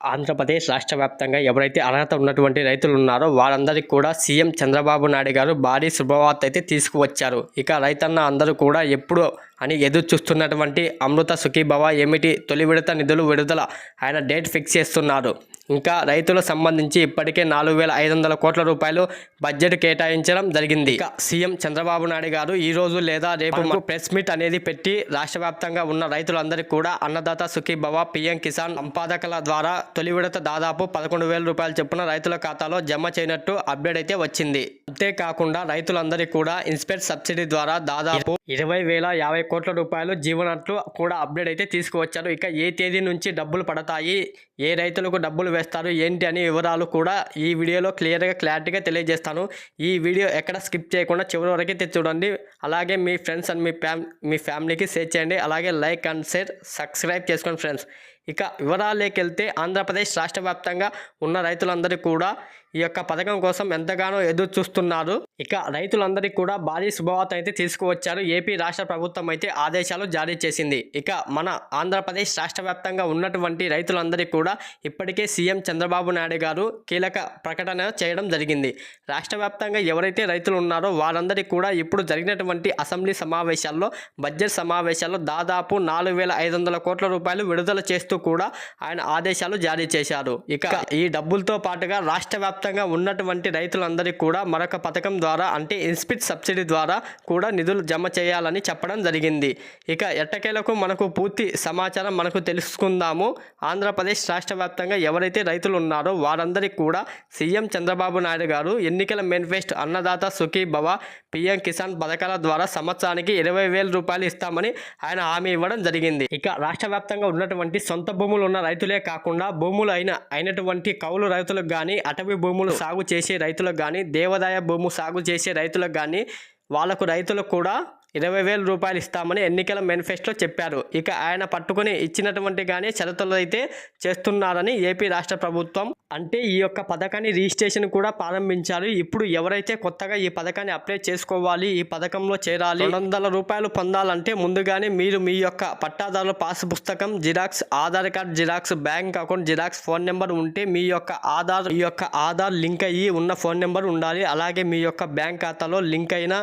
ఆంధ్రప్రదేశ్ రాష్ట్ర వ్యాప్తంగా ఎవరైతే అర్హత ఉన్నటువంటి రైతులు ఉన్నారో వారందరికీ కూడా సీఎం చంద్రబాబు నాయుడు గారు భారీ శుభవార్త అయితే తీసుకువచ్చారు. ఇక రైతన్న అందరూ కూడా ఎప్పుడు అని ఎదురు చూస్తున్నటువంటి అమృత సుఖీభవ ఏమిటి? తొలి విడత నిధులు విడుదల ఆయన డేట్ ఫిక్స్ చేస్తున్నారు. ఇంకా రైతులకు సంబంధించి ఇప్పటికే నాలుగు వేల ఐదు వందల కోట్ల రూపాయలు బడ్జెట్ కేటాయించడం జరిగింది. సీఎం చంద్రబాబు నాయుడు గారు ఈ రోజు లేదా రేపు ప్రెస్ మీట్ అనేది పెట్టి రాష్ట్ర వ్యాప్తంగా ఉన్న రైతులందరికీ కూడా అన్నదాత సుఖీభవ పిఎం కిసాన్ సంపాదకల ద్వారా తొలి విడత దాదాపు పదకొండు వేల రూపాయలు చొప్పున రైతుల ఖాతాలో జమ చేయనట్టు అప్డేట్ అయితే వచ్చింది. అంతేకాకుండా రైతులందరికీ కూడా ఇన్స్పెక్ట్ సబ్సిడీ ద్వారా దాదాపు ఇరవై వేల యాభై కోట్ల రూపాయలు జీవనట్లు కూడా అప్డేట్ అయితే తీసుకువచ్చారు. ఇక ఏ తేదీ నుంచి డబ్బులు పడతాయి? ఏ రైతులకు డబ్బులు వేస్తారు? ఏంటి అని వివరాలు కూడా ఈ వీడియోలో క్లియర్గా క్లారిటీగా తెలియజేస్తాను. ఈ వీడియో ఎక్కడ స్కిప్ చేయకుండా చివరి వరకు అయితే చూడండి. అలాగే మీ ఫ్రెండ్స్ అండ్ మీ ఫ్యామ్ మీ ఫ్యామిలీకి షేర్ చేయండి. అలాగే లైక్ అండ్ షేర్ సబ్స్క్రైబ్ చేసుకోండి ఫ్రెండ్స్. ఇక వివరాల్లోకి వెళ్తే ఆంధ్రప్రదేశ్ రాష్ట్ర వ్యాప్తంగా ఉన్న రైతులందరికీ కూడా ఈ యొక్క పథకం కోసం ఎంతగానో ఎదురు చూస్తున్నారు. ఇక రైతులందరికీ కూడా భారీ శుభవార్త అయితే తీసుకువచ్చారు. ఏపీ రాష్ట్ర ప్రభుత్వం అయితే ఆదేశాలు జారీ చేసింది. ఇక మన ఆంధ్రప్రదేశ్ రాష్ట్ర వ్యాప్తంగా ఉన్నటువంటి రైతులందరికీ కూడా ఇప్పటికే సీఎం చంద్రబాబు నాయుడు గారు కీలక ప్రకటన చేయడం జరిగింది. రాష్ట్ర వ్యాప్తంగా ఎవరైతే రైతులు ఉన్నారో వారందరికీ కూడా ఇప్పుడు జరిగినటువంటి అసెంబ్లీ సమావేశాల్లో బడ్జెట్ సమావేశాల్లో దాదాపు నాలుగు వేల ఐదు వందల కోట్ల రూపాయలు విడుదల చేస్తూ కూడా ఆయన ఆదేశాలు జారీ చేశారు. ఇక ఈ డబ్బులతో పాటుగా రాష్ట్ర వ్యాప్తంగా ఉన్నటువంటి రైతులందరికీ కూడా మరొక పథకం ద్వారా అంటే ఇన్స్పిట్ సబ్సిడీ ద్వారా కూడా నిధులు జమ చేయాలని చెప్పడం జరిగింది. ఇక ఎట్టకేలకు మనకు పూర్తి సమాచారం మనకు తెలుసుకుందాము. ఆంధ్రప్రదేశ్ రాష్ట్ర వ్యాప్తంగా ఎవరైతే రైతులు ఉన్నారో వారందరికీ కూడా సీఎం చంద్రబాబు నాయుడు గారు ఎన్నికల మేనిఫెస్ట్ అన్నదాత సుఖీ భవ పిఎం కిసాన్ పథకాల ద్వారా సంవత్సరానికి ఇరవై వేల రూపాయలు ఇస్తామని ఆయన హామీ ఇవ్వడం జరిగింది. ఇక రాష్ట్ర వ్యాప్తంగా ఉన్నటువంటి సొంత భూములు ఉన్న రైతులే కాకుండా భూములు అయిన అయినటువంటి కౌలు రైతులకు కానీ అటవీ భూములు సాగు చేసే రైతులకు కానీ దేవాదాయ భూము సాగు చేసే రైతులకు కానీ వాళ్ళకు రైతులకు కూడా ఇరవై వేల రూపాయలు ఇస్తామని ఎన్నికల మేనిఫెస్టోలో చెప్పారు. ఇక ఆయన పట్టుకుని ఇచ్చినటువంటి కానీ షరతులు అయితే చేస్తున్నారని ఏపీ రాష్ట్ర ప్రభుత్వం అంటే ఈ యొక్క పథకాన్ని రిజిస్ట్రేషన్ కూడా ప్రారంభించారు. ఇప్పుడు ఎవరైతే కొత్తగా ఈ పథకాన్ని అప్లై చేసుకోవాలి ఈ పథకంలో చేరాలి రెండు వందల రూపాయలు పొందాలంటే ముందుగానే మీరు మీ యొక్క పట్టాదారుల పాస్ పుస్తకం xerox Aadhaar card xerox bank account xerox phone number ఉంటే మీ యొక్క ఆధార్ ఈ యొక్క ఆధార్ లింక్ అయ్యి ఉన్న ఫోన్ నెంబర్ ఉండాలి. అలాగే మీ యొక్క బ్యాంక్ ఖాతాలో లింక్ అయిన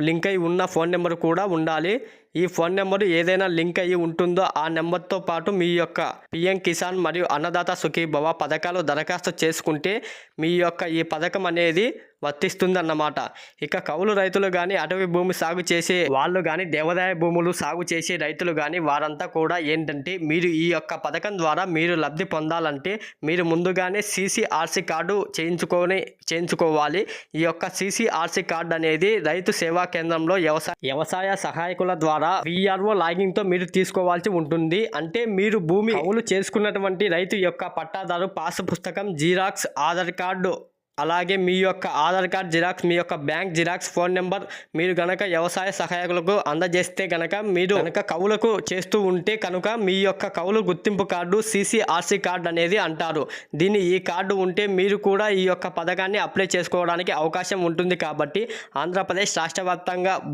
లింక్ అయి ఉన్న ఫోన్ నెంబర్ కూడా ఉండాలి. ఈ ఫోన్ నెంబర్ ఏదైనా లింక్ అయ్యి ఉంటుందో ఆ నెంబర్తో పాటు మీ యొక్క పిఎం కిసాన్ మరియు అన్నదాత సుఖీభవ పథకాలు దరఖాస్తు చేసుకుంటే మీ యొక్క ఈ పథకం అనేది వర్తిస్తుందన్నమాట. ఇక కౌలు రైతులు కానీ అటవీ భూమి సాగు చేసే వాళ్ళు కానీ దేవాదాయ భూములు సాగు చేసే రైతులు కానీ వారంతా కూడా ఏంటంటే మీరు ఈ యొక్క పథకం ద్వారా మీరు లబ్ధి పొందాలంటే మీరు ముందుగానే సీసీఆర్సీ కార్డు చేయించుకొని చేయించుకోవాలి. ఈ యొక్క సీసీఆర్సీ కార్డు అనేది రైతు సేవా కేంద్రంలో వ్యవసాయ వ్యవసాయ సహాయకుల ద్వారా విఆర్ఓ లాగిన్తో మీరు తీసుకోవాల్సి ఉంటుంది. అంటే మీరు భూమి కౌలు చేసుకున్నటువంటి రైతు యొక్క పట్టాదారు పాస్ పుస్తకం జీరాక్స్ ఆధార్ కార్డు అలాగే మీ యొక్క ఆధార్ కార్డ్ జిరాక్స్ మీ యొక్క బ్యాంక్ జిరాక్స్ ఫోన్ నెంబర్ మీరు గనక వ్యవసాయ సహాయకులకు అందజేస్తే గనక మీరు గనక కవులకు చేస్తూ ఉంటే కనుక మీ యొక్క కవులు గుర్తింపు కార్డు సిసిఆర్సి కార్డు అనేది అంటారు. దీన్ని ఈ కార్డు ఉంటే మీరు కూడా ఈ యొక్క పథకాన్ని అప్లై చేసుకోవడానికి అవకాశం ఉంటుంది కాబట్టి ఆంధ్రప్రదేశ్ రాష్ట్ర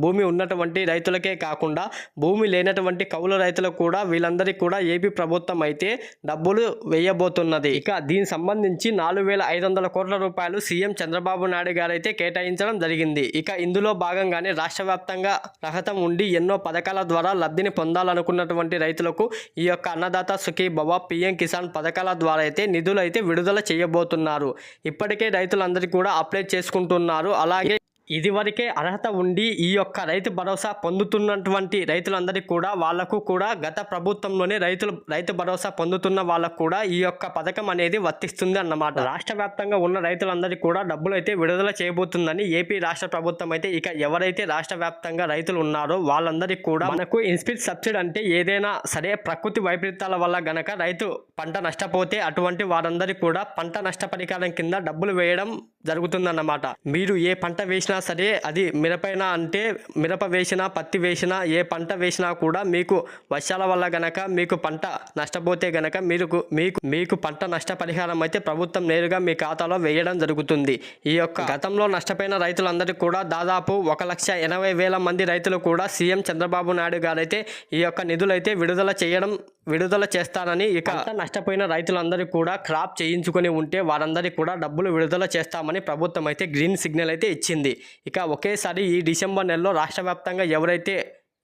భూమి ఉన్నటువంటి రైతులకే కాకుండా భూమి లేనటువంటి కవుల రైతులకు కూడా వీళ్ళందరికీ కూడా ఏపీ ప్రభుత్వం అయితే డబ్బులు వేయబోతున్నది. ఇక దీనికి సంబంధించి నాలుగు వేల ఐదు వందల కోట్ల రూపాయలు సీఎం చంద్రబాబు నాయుడు గారైతే కేటాయించడం జరిగింది. ఇక ఇందులో భాగంగానే రాష్ట్ర వ్యాప్తంగా రహతం ఉండి ఎన్నో పథకాల ద్వారా లబ్ధిని పొందాలనుకున్నటువంటి రైతులకు ఈ యొక్క అన్నదాత సుఖీ భవ పిఎం కిసాన్ పథకాల ద్వారా అయితే నిధులు అయితే విడుదల చేయబోతున్నారు. ఇప్పటికే రైతులందరికీ కూడా అప్లై చేసుకుంటున్నారు. అలాగే ఇదివరకే అర్హత ఉండి ఈ యొక్క రైతు భరోసా పొందుతున్నటువంటి రైతులందరికీ కూడా వాళ్ళకు కూడా గత ప్రభుత్వంలోనే రైతులు రైతు భరోసా పొందుతున్న వాళ్ళకు కూడా ఈ యొక్క పథకం అనేది వర్తిస్తుంది అన్నమాట. రాష్ట్ర వ్యాప్తంగా ఉన్న రైతులందరికీ కూడా డబ్బులు అయితే విడుదల చేయబోతుందని ఏపీ రాష్ట్ర ప్రభుత్వం అయితే ఇక ఎవరైతే రాష్ట్ర వ్యాప్తంగా రైతులు ఉన్నారో వాళ్ళందరికీ కూడా మనకు ఇన్స్పిట్ సబ్సిడీ అంటే ఏదైనా సరే ప్రకృతి వైపరీత్యాల వల్ల గనక రైతు పంట నష్టపోతే అటువంటి వారందరికీ కూడా పంట నష్టపరిహారం కింద డబ్బులు వేయడం జరుగుతుందన్నమాట. మీరు ఏ పంట వేసినా సరే అది మిరపైన అంటే మిరప వేసినా పత్తి వేసినా ఏ పంట వేసినా కూడా మీకు వర్షాల వల్ల గనక మీకు పంట నష్టపోతే గనక మీరు మీకు మీకు పంట నష్టపరిహారం అయితే ప్రభుత్వం నేరుగా మీ ఖాతాలో వేయడం జరుగుతుంది. ఈ యొక్క గతంలో నష్టపోయిన రైతులందరికీ కూడా దాదాపు ఒక లక్ష ఎనభై వేల మంది రైతులు కూడా సీఎం చంద్రబాబు నాయుడు గారైతే ఈ యొక్క నిధులైతే విడుదల చేయడం విడుదల చేస్తానని ఇక నష్టపోయిన రైతులందరికీ కూడా క్రాప్ చేయించుకొని ఉంటే వారందరికీ కూడా డబ్బులు విడుదల చేస్తామని ప్రభుత్వం అయితే గ్రీన్ సిగ్నల్ అయితే ఇచ్చింది. ఇక ఒకేసారి ఈ డిసెంబర్ నెలలో రాష్ట్ర వ్యాప్తంగా ఎవరైతే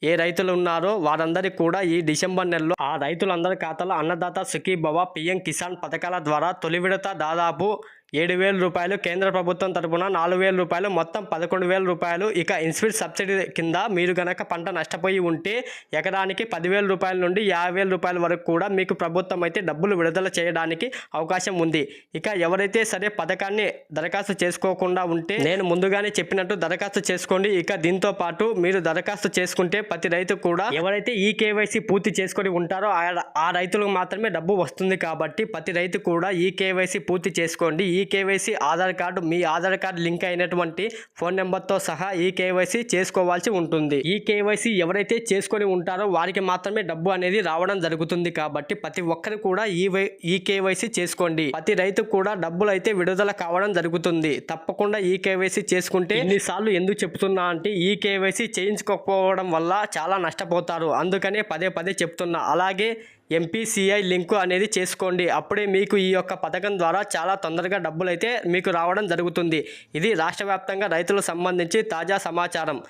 ఏ రైతులు ఉన్నారో వారందరికీ కూడా ఈ డిసెంబర్ నెలలో ఆ రైతులందరి ఖాతాలో అన్నదాత సుఖీభవ పిఎం కిసాన్ పథకాల ద్వారా తొలి విడత దాదాపు ఏడు వేల రూపాయలు కేంద్ర ప్రభుత్వం తరపున నాలుగు వేల రూపాయలు మొత్తం పదకొండు వేల రూపాయలు. ఇక ఇన్స్పిట్ సబ్సిడీ కింద మీరు గనక పంట నష్టపోయి ఉంటే ఎకరానికి పదివేల రూపాయల నుండి యాభై వేల రూపాయల వరకు కూడా మీకు ప్రభుత్వం అయితే డబ్బులు విడుదల చేయడానికి అవకాశం ఉంది. ఇక ఎవరైతే సరే పథకాన్ని దరఖాస్తు చేసుకోకుండా ఉంటే నేను ముందుగానే చెప్పినట్టు దరఖాస్తు చేసుకోండి. ఇక దీంతో పాటు మీరు దరఖాస్తు చేసుకుంటే ప్రతి రైతు కూడా ఎవరైతే ఈ కేవైసీ పూర్తి చేసుకొని ఉంటారో ఆ- ఆ రైతులకు మాత్రమే డబ్బు వస్తుంది కాబట్టి ప్రతి రైతు కూడా ఈ కేవైసీ పూర్తి చేసుకోండి. ఈ కేవైసీ ఆధార్ కార్డు మీ ఆధార్ కార్డు లింక్ అయినటువంటి ఫోన్ నెంబర్తో సహా ఈ కేవైసీ చేసుకోవాల్సి ఉంటుంది. ఈ కేవైసీ ఎవరైతే చేసుకొని ఉంటారో వారికి మాత్రమే డబ్బు అనేది రావడం జరుగుతుంది కాబట్టి ప్రతి ఒక్కరు కూడా ఈ ఈ కేవైసీ చేసుకోండి. ప్రతి రైతు కూడా డబ్బులు అయితే విడుదల కావడం జరుగుతుంది. తప్పకుండా ఈ కేవైసీ చేసుకుంటే ఇన్నిసార్లు ఎందుకు చెప్తున్నా అంటే ఈ కేవైసీ చేయించుకోకపోవడం వల్ల చాలా నష్టపోతారు. అందుకనే పదే పదే చెప్తున్నా. అలాగే ఎంపీసీఐ లింకు అనేది చేసుకోండి. అప్పుడే మీకు ఈ యొక్క పథకం ద్వారా చాలా తొందరగా డబ్బులు అయితే మీకు రావడం జరుగుతుంది. ఇది రాష్ట్ర వ్యాప్తంగా రైతులకు సంబంధించి తాజా సమాచారం.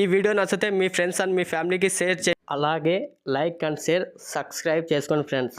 ఈ వీడియో నచ్చితే మీ ఫ్రెండ్స్ అండ్ మీ ఫ్యామిలీకి షేర్ చే అలాగే లైక్ అండ్ షేర్ సబ్స్క్రైబ్ చేసుకోండి ఫ్రెండ్స్.